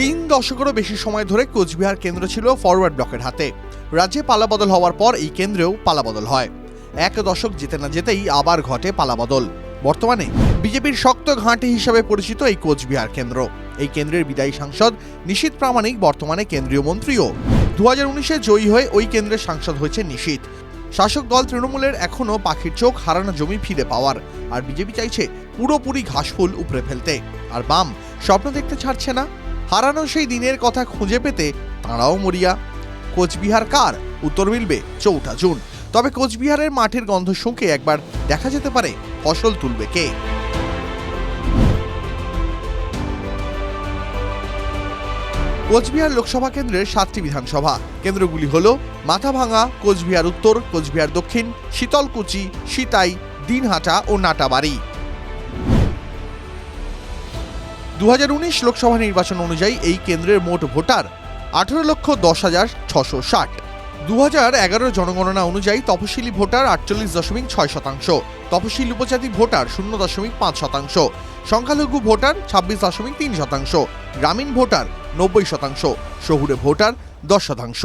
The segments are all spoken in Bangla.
তিন দশকেরও বেশি সময় ধরে কোচবিহার কেন্দ্র ছিল ফরওয়ার্ড ব্লকের হাতে। রাজ্যে পালাবদল হওয়ার পর এই কেন্দ্রেও পালাবদল হয়। এক দশক যেতে না যেতেই আবার ঘটে পালাবদল। বর্তমানে বিজেপির শক্ত ঘাঁটি হিসাবে পরিচিত এই কোচবিহার কেন্দ্র। এই কেন্দ্রের বিদায়ী সাংসদ নিশীত প্রামাণিক বর্তমানে কেন্দ্রীয় মন্ত্রীও। দু হাজার উনিশে জয়ী হয়ে ওই কেন্দ্রের সাংসদ হয়েছে নিশীত। শাসক দল তৃণমূলের এখনও পাখির চোখ হারানো জমি ফিরে পাওয়ার। আর বিজেপি চাইছে পুরোপুরি ঘাসফুল উপড়ে ফেলতে। আর বাম স্বপ্ন দেখতে ছাড়ছে না। হারানো সেই দিনের কথা খুঁজে পেতে তাঁরাও মরিয়া। কোচবিহার কার? উত্তর মিলবে চৌঠা জুন। তবে কোচবিহারের মাঠের গন্ধ শুঁকে একবার দেখা যেতে পারে ফসল তুলবে কে? কোচবিহার লোকসভা কেন্দ্রের সাতটি বিধানসভা। কেন্দ্রগুলি হল মাথাভাঙা কোচবিহার উত্তর, কোচবিহার দক্ষিণ, শীতলকুচি, সিতাই, দিনহাটা ও নাটাবাড়ি। দু হাজার উনিশ লোকসভা নির্বাচন অনুযায়ী এই কেন্দ্রের মোট ভোটার আঠেরো লক্ষ দশ হাজার ছশো ষাট। দু জনগণনা অনুযায়ী তপশিলি ভোটার আটচল্লিশ দশমিক ছয় শতাংশ তপশিল উপজাতি ভোটার শূন্য দশমিক পাঁচ শতাংশ, সংখ্যালঘু ভোটার ছাব্বিশ দশমিক তিন শতাংশ, গ্রামীণ ভোটার নব্বই শতাংশ, শহুরে ভোটার দশ শতাংশ।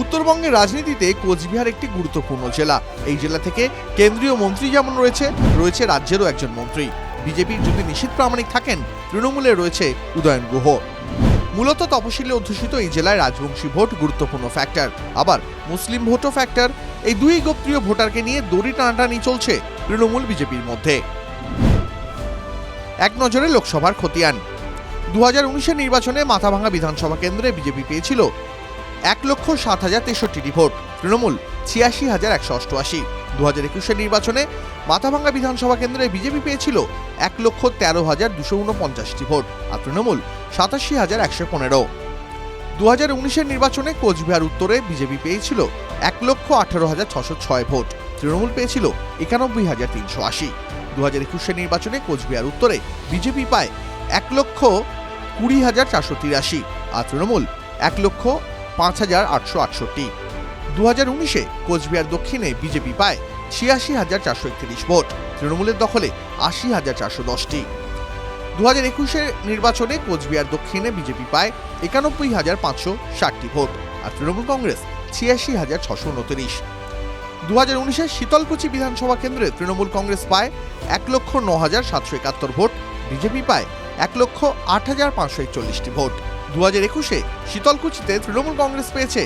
উত্তরবঙ্গের রাজনীতিতে কোচবিহার একটি গুরুত্বপূর্ণ জেলা। এই জেলা থেকে কেন্দ্রীয় মন্ত্রী যেমন রয়েছে রয়েছে রাজ্যেরও একজন মন্ত্রী। বিজেপির যদি নিশীত প্রামাণিক থাকেন, তৃণমূলে রয়েছে উদয়ন গুহ। মূলত তপশিলে অধ্যুষিত এই জেলায় রাজবংশী ভোট গুরুত্বপূর্ণ ফ্যাক্টর আবার মুসলিম ভোটও ফ্যাক্টর এই দুই গোপ্রিয় ভোটারকে নিয়ে দড়ি টানাটানি চলছে তৃণমূল বিজেপির মধ্যে। এক নজরে লোকসভার খতিয়ান। দু হাজার উনিশের নির্বাচনে মাথাভাঙা বিধানসভা কেন্দ্রে বিজেপি পেয়েছিল এক লক্ষ সাত হাজার তেষট্টিটি ভোট। তৃণমূল ছিয়াশি হাজার একশো অষ্টআশি। দু হাজার একুশের নির্বাচনে মাথাভাঙ্গা বিধানসভা কেন্দ্রে বিজেপি পেয়েছিল এক লক্ষ তেরো হাজার দুশো উনপঞ্চাশটি ভোট আর তৃণমূল সাতাশি হাজার একশো পনেরো। দু হাজার উনিশের নির্বাচনে কোচবিহার উত্তরে বিজেপি পেয়েছিল এক লক্ষ আঠারো হাজার ছশো ছয় ভোট, তৃণমূল পেয়েছিল একানব্বই হাজার তিনশো আশি। দু হাজার একুশের নির্বাচনে কোচবিহার উত্তরে বিজেপি পায় এক লক্ষ কুড়ি হাজার চারশো তিরাশি আর তৃণমূল এক লক্ষ পাঁচ হাজার আটশো আটষট্টি। দু হাজার উনিশে কোচবিহার দক্ষিণে বিজেপি পায় ছিয়াশি হাজার চারশো একত্রিশ ভোট। তৃণমূলের দখলে আশি হাজার চারশো দশটি। দু হাজার একুশের নির্বাচনে কোচবিহার দক্ষিণে বিজেপি পায় একানব্বই হাজার পাঁচশো ষাটটি ভোট আর তৃণমূল কংগ্রেস ছিয়াশি হাজার ছশো উনত্রিশ। দু হাজার উনিশের শীতলকুচি বিধানসভা কেন্দ্রে তৃণমূল কংগ্রেস পায় এক লক্ষ ন হাজার সাতশো একাত্তর ভোট, বিজেপি পায় এক লক্ষ আট হাজার পাঁচশো একচল্লিশটি ভোট। দু হাজার একুশে শীতলকুচিতে তৃণমূল কংগ্রেস পেয়েছে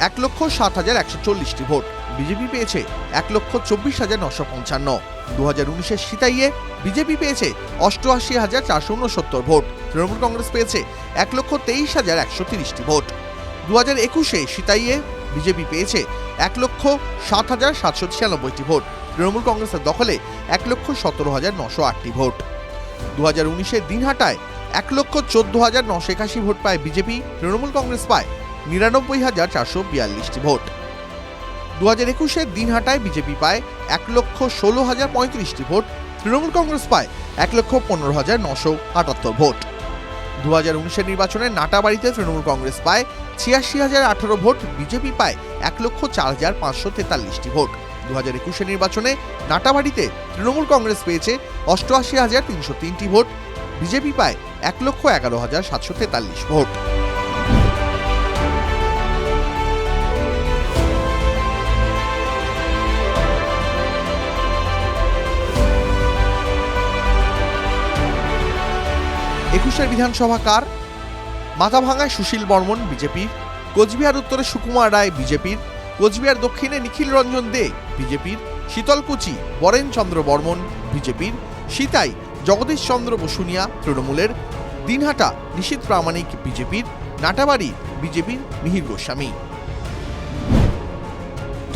এক লক্ষ সাত হাজার একশো চল্লিশটি ভোট। বিজেপি পেয়েছে এক লক্ষ চব্বিশ হাজার নশো পঞ্চান্ন। দু হাজার উনিশের সিতাইয়ে বিজেপি পেয়েছে অষ্টআশি হাজার চারশো উনসত্তর ভোট। তৃণমূল কংগ্রেস পেয়েছে এক লক্ষ তেইশ হাজার একশো তিরিশটি ভোট। দু হাজার একুশে সিতাইয়ে বিজেপি পেয়েছে এক লক্ষ সাত হাজার সাতশো ছিয়ানব্বইটি ভোট। তৃণমূল কংগ্রেসের দখলে এক লক্ষ সতেরো হাজার নশো আটটি ভোট। দু হাজার উনিশের দিনহাটায় এক লক্ষ চোদ্দ হাজার নশো একাশি ভোট পায় বিজেপি। তৃণমূল কংগ্রেস পায় নিরানব্বই হাজার চারশো বিয়াল্লিশটি ভোট। দু হাজার একুশে দিনহাটায় বিজেপি পায় এক লক্ষ ষোলো হাজার পঁয়ত্রিশটি ভোট, তৃণমূল কংগ্রেস পায় এক লক্ষ পনেরো হাজার নশো আটাত্তর ভোট। দু হাজার উনিশের নির্বাচনে নাটাবাড়িতে তৃণমূল কংগ্রেস পায় ছিয়াশি হাজার আঠারো ভোট, বিজেপি পায় এক লক্ষ চার হাজার পাঁচশো তেতাল্লিশটি ভোট। দু হাজার একুশের নির্বাচনে নাটাবাড়িতে তৃণমূল কংগ্রেস পেয়েছে অষ্টআশি হাজার তিনশো তিনটি ভোট, বিজেপি পায় এক লক্ষ এগারো হাজার সাতশো তেতাল্লিশ ভোট। একুশের বিধানসভা কার? মাথাভাঙায় সুশীল বর্মন বিজেপির কোচবিহার উত্তরে সুকুমার রায়, বিজেপির। কোচবিহার দক্ষিণে নিখিল রঞ্জন দে, বিজেপির। শীতলকুচি, বরেন চন্দ্র বর্মন, বিজেপির। সীতাই, জগদীশ চন্দ্র বসুনিয়া, তৃণমূলের। দিনহাটা, নিশীত প্রামাণিক, বিজেপির। নাটাবাড়ি, বিজেপির, মিহির গোস্বামী।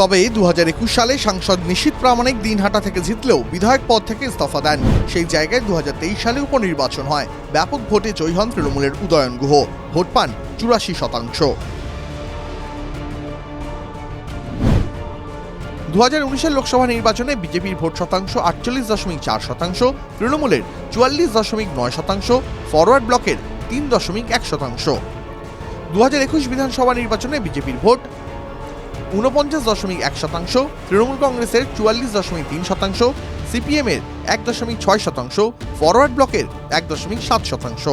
তবে দু হাজার একুশ সালে সাংসদ নিশীত প্রামাণিক দিনহাটা থেকে জিতলেও বিধায়ক পদ থেকে ইস্তফা দেন। সেই জায়গায় দুহাজার তেইশ সালে উপনির্বাচন হয়। ব্যাপক ভোটে জয়ী হন তৃণমূলের উদয়ন গুহ। ভোট পান চুরাশি শতাংশ। দু হাজার উনিশের লোকসভা নির্বাচনে বিজেপির ভোট শতাংশ আটচল্লিশ দশমিক চার শতাংশ, তৃণমূলের চুয়াল্লিশ দশমিক নয় শতাংশ, ফরওয়ার্ড ব্লকের তিন দশমিক এক শতাংশ। দু হাজার একুশ বিধানসভা নির্বাচনে বিজেপির ভোট উনপঞ্চাশ দশমিক এক শতাংশ, তৃণমূল কংগ্রেসের চুয়াল্লিশ দশমিক তিন শতাংশ সিপিএমের এক দশমিক ছয় শতাংশ, ফরওয়ার্ড ব্লকের এক দশমিক সাত শতাংশ।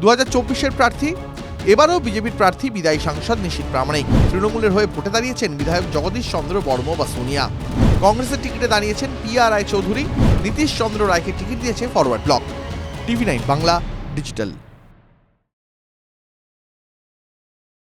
দু হাজার চব্বিশের প্রার্থী, এবারও বিজেপির প্রার্থী বিদায়ী সাংসদ নিশীত প্রামাণিক। তৃণমূলের হয়ে ভোটে দাঁড়িয়েছেন বিধায়ক জগদীশ চন্দ্র বর্ম বা সোনিয়া। কংগ্রেসের টিকিটে দাঁড়িয়েছেন পি আর রায় চৌধুরী, নীতিশ চন্দ্র রায়কে টিকিট দিয়েছে Forward Bloc. TV nine Bangla, digital.